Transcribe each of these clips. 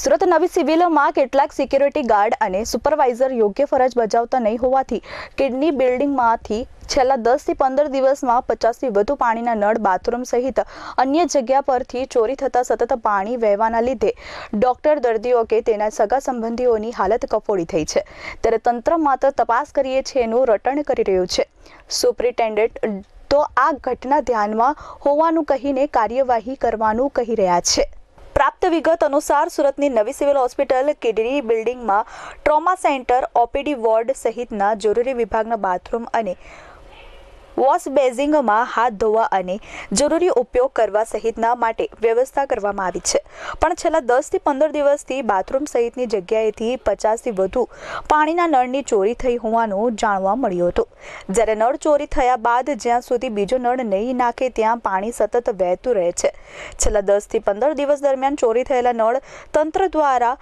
સુરત નવી સિવિલમાં કેટલાક સિક્યુરિટી ગાર્ડ અને સુપરવાઇઝર યોગ્ય ફરજ બજાવતા નહીં હોવાથી કિડની બિલ્ડિંગમાંથી છેલ્લા દસથી પંદર દિવસમાં પચાસથી વધુ પાણીના નળ, બાથરૂમ સહિત અન્ય જગ્યા પરથી ચોરી થતા સતત પાણી વહેવાના લીધે ડોક્ટર દર્દીઓ કે તેના સગા સંબંધીઓની હાલત કફોડી થઈ છે. ત્યારે તંત્ર માત્ર તપાસ કરીએ છીએ એનું રટણ કરી રહ્યું છે. સુપ્રિન્ટેન્ડન્ટ તો આ ઘટના ધ્યાનમાં હોવાનું કહીને કાર્યવાહી કરવાનું કહી રહ્યા છે. પ્રાપ્ત વિગત અનુસાર સુરતની નવી સિવિલ હોસ્પિટલ કિડની બિલ્ડિંગમાં ટ્રોમા સેન્ટર, ઓપીડી વોર્ડ સહિતના જરૂરી વિભાગના બાથરૂમ અને વોશ બેઝિંગમાં હાથ ધોવા અને જરૂરી ઉપયોગ કરવા સહિતના માટે વ્યવસ્થા કરવામાં આવી છે. પણ છેલ્લા દસથી પંદર દિવસથી બાથરૂમ સહિતની જગ્યાએથી પચાસથી વધુ પાણીના નળની ચોરી થઈ હોવાનું જાણવા મળ્યું હતું. જ્યારે નળ ચોરી થયા બાદ જ્યાં સુધી બીજો નળ નહીં નાખે ત્યાં પાણી સતત વહેતું રહે છે. છેલ્લા દસથી પંદર દિવસ દરમિયાન ચોરી થયેલા નળ તંત્ર દ્વારા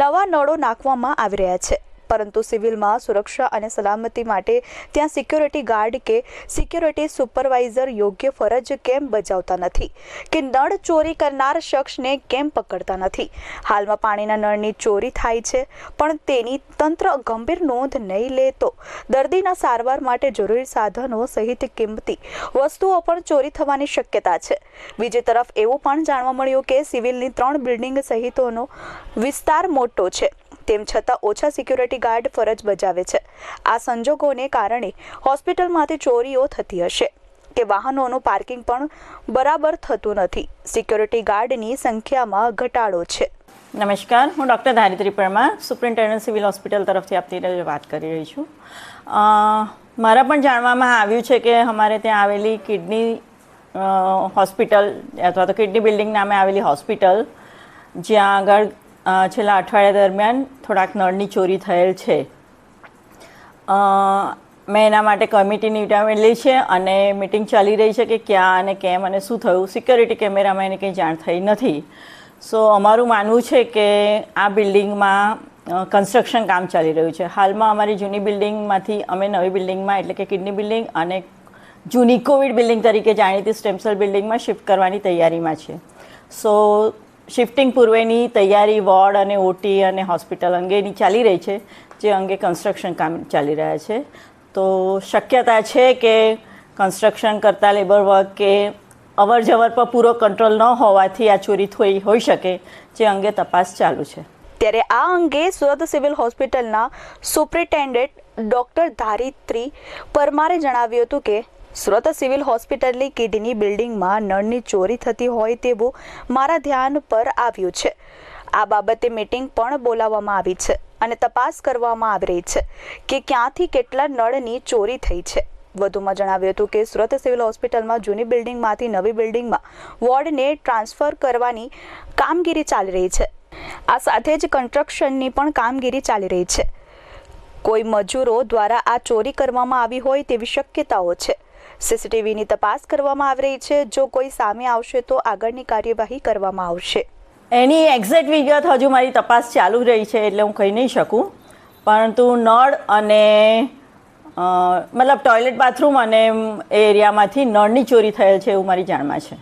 નવા નળો નાખવામાં આવી રહ્યા છે. પરંતુ સિવિલમાં સુરક્ષા અને સલામતી માટે ત્યાં સિક્યોરિટી ગાર્ડ કે સિક્યોરિટી સુપરવાઇઝર યોગ્ય ફરજ કેમ બજાવતા નથી? કે નળ ચોરી કરનાર શખ્સને કેમ પકડતા નથી? હાલમાં પાણીના નળની ચોરી થાય છે, પણ તેની તંત્ર ગંભીર નોંધ નહીં લે તો? દર્દીના સારવાર માટે જરૂરી સાધનો સહિત કિંમતી વસ્તુઓ પણ ચોરી થવાની શક્યતા છે. બીજી તરફ એવું પણ જાણવા મળ્યું કે સિવિલની ત્રણ બિલ્ડિંગ સહિતોનો વિસ્તાર મોટો છે. તેમ છતાં ઓછા સિક્યુરિટી ગાર્ડ ફરજ બજાવે છે. આ સંજોગોને કારણે હોસ્પિટલમાંથી ચોરીઓ થતી હશે કે વાહનોનું પાર્કિંગ પણ બરાબર થતું નથી. સિક્યુરિટી ગાર્ડની સંખ્યામાં ઘટાડો છે. નમસ્કાર, હું doctor Dharitri Parmar superintendent civil hospital તરફથી આપની વાત કરી રહી છું. મારા પણ જાણવામાં આવ્યું છે કે અમારે ત્યાં આવેલી કિડની હોસ્પિટલ, અથવા તો કિડની બિલ્ડિંગ નામે આવેલી હોસ્પિટલ, જ્યાં આગળ છેલ્લા અઠવાડિયા દરમિયાન થોડાક નળની ચોરી થયેલ છે. મેં એના માટે કમિટીની વિટામિન છે અને મિટિંગ ચાલી રહી છે કે ક્યાં અને કેમ અને શું થયું. સિક્યોરિટી કેમેરામાં એને કંઈ જાણ થઈ નથી. સો, અમારું માનવું છે કે આ બિલ્ડિંગમાં કન્સ્ટ્રક્શન કામ ચાલી રહ્યું છે. હાલમાં અમારી જૂની બિલ્ડિંગમાંથી અમે નવી બિલ્ડિંગમાં, એટલે કે કિડની બિલ્ડિંગ અને જૂની કોવિડ બિલ્ડિંગ તરીકે જાણીતી સ્ટેમસેલ બિલ્ડિંગમાં શિફ્ટ કરવાની તૈયારીમાં છે સો શિફ્ટિંગ પૂર્વેની તૈયારી, વોર્ડ અને ઓટી અને હોસ્પિટલ અંગેની ચાલી રહી છે, જે અંગે કન્સ્ટ્રક્શન કામ ચાલી રહ્યા છે. તો શક્યતા છે કે કન્સ્ટ્રક્શન કરતા લેબર વર્ક કે અવર જવર પર પૂરો કંટ્રોલ ન હોવાથી આ ચોરી થઈ, હોઈ શકે, જે અંગે તપાસ ચાલુ છે. ત્યારે આ અંગે સુરત સિવિલ હોસ્પિટલના સુપ્રિન્ટેન્ડન્ટ ડૉક્ટર ધારિત્રી પરમારે જણાવ્યું હતું કે સુરત સિવિલ હોસ્પિટલની કિડની બિલ્ડિંગમાં નળની ચોરી થતી હોય તેવું મારા ધ્યાન પર આવ્યું છે. આ બાબતે મીટિંગ પણ બોલાવવામાં આવી છે અને તપાસ કરવામાં આવી રહી છે કે ક્યાંથી કેટલા નળની ચોરી થઈ છે. વધુમાં જણાવ્યું હતું કે સુરત સિવિલ હોસ્પિટલમાં જૂની બિલ્ડિંગમાંથી નવી બિલ્ડિંગમાં વોર્ડને ટ્રાન્સફર કરવાની કામગીરી ચાલી રહી છે. આ સાથે જ કન્સ્ટ્રક્શનની પણ કામગીરી ચાલી રહી છે. કોઈ મજૂરો દ્વારા આ ચોરી કરવામાં આવી હોય તેવી શક્યતાઓ છે. સીસીટીવીની તપાસ કરવામાં આવી રહી છે. જો કોઈ સામે આવશે તો આગળની કાર્યવાહી કરવામાં આવશે. એની એક્ઝેક્ટ વિગત હજુ મારી તપાસ ચાલુ રહી છે એટલે હું કહી નહીં શકું. પરંતુ નળ અને મતલબ ટોયલેટ બાથરૂમ અને એ એરિયામાંથી નળની ચોરી થયેલ છે એવું મારી જાણમાં છે.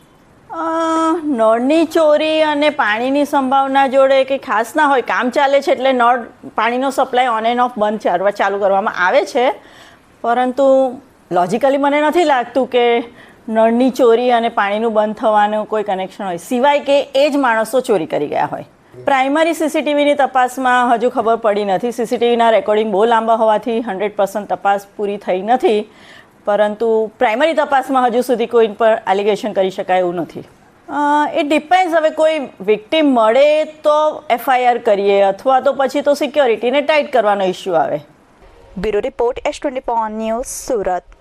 નળની ચોરી અને પાણીની સંભાવના જોડે કંઈ ખાસ ના હોય, કામ ચાલે છે એટલે નળ પાણીનો સપ્લાય ઓન એન્ડ ઓફ બંધ ચાલવા ચાલુ કરવામાં આવે છે. પરંતુ લોજિકલી મને નથી લાગતું કે નળની ચોરી અને પાણીનું બંધ થવાનું કોઈ કનેક્શન હોય. સિવાય કે એ જ માણસો ચોરી કરી ગયા હોય. પ્રાઇમરી સીસીટીવીની તપાસમાં હજુ ખબર પડી નથી. સીસીટીવીના રેકોર્ડિંગ બહુ લાંબા હોવાથી હંડ્રેડ પર્સન્ટ તપાસ પૂરી થઈ નથી. પરંતુ પ્રાઇમરી તપાસમાં હજુ સુધી કોઈ પર એલિગેશન કરી શકાય એવું નથી. એ ડિપેન્ડ હવે કોઈ વિક્ટીમ મળે તો એફઆઈઆર કરીએ અથવા તો પછી તો સિક્યોરિટીને ટાઈટ કરવાનો ઇસ્યુ આવે. Bureau report S twenty news Surat.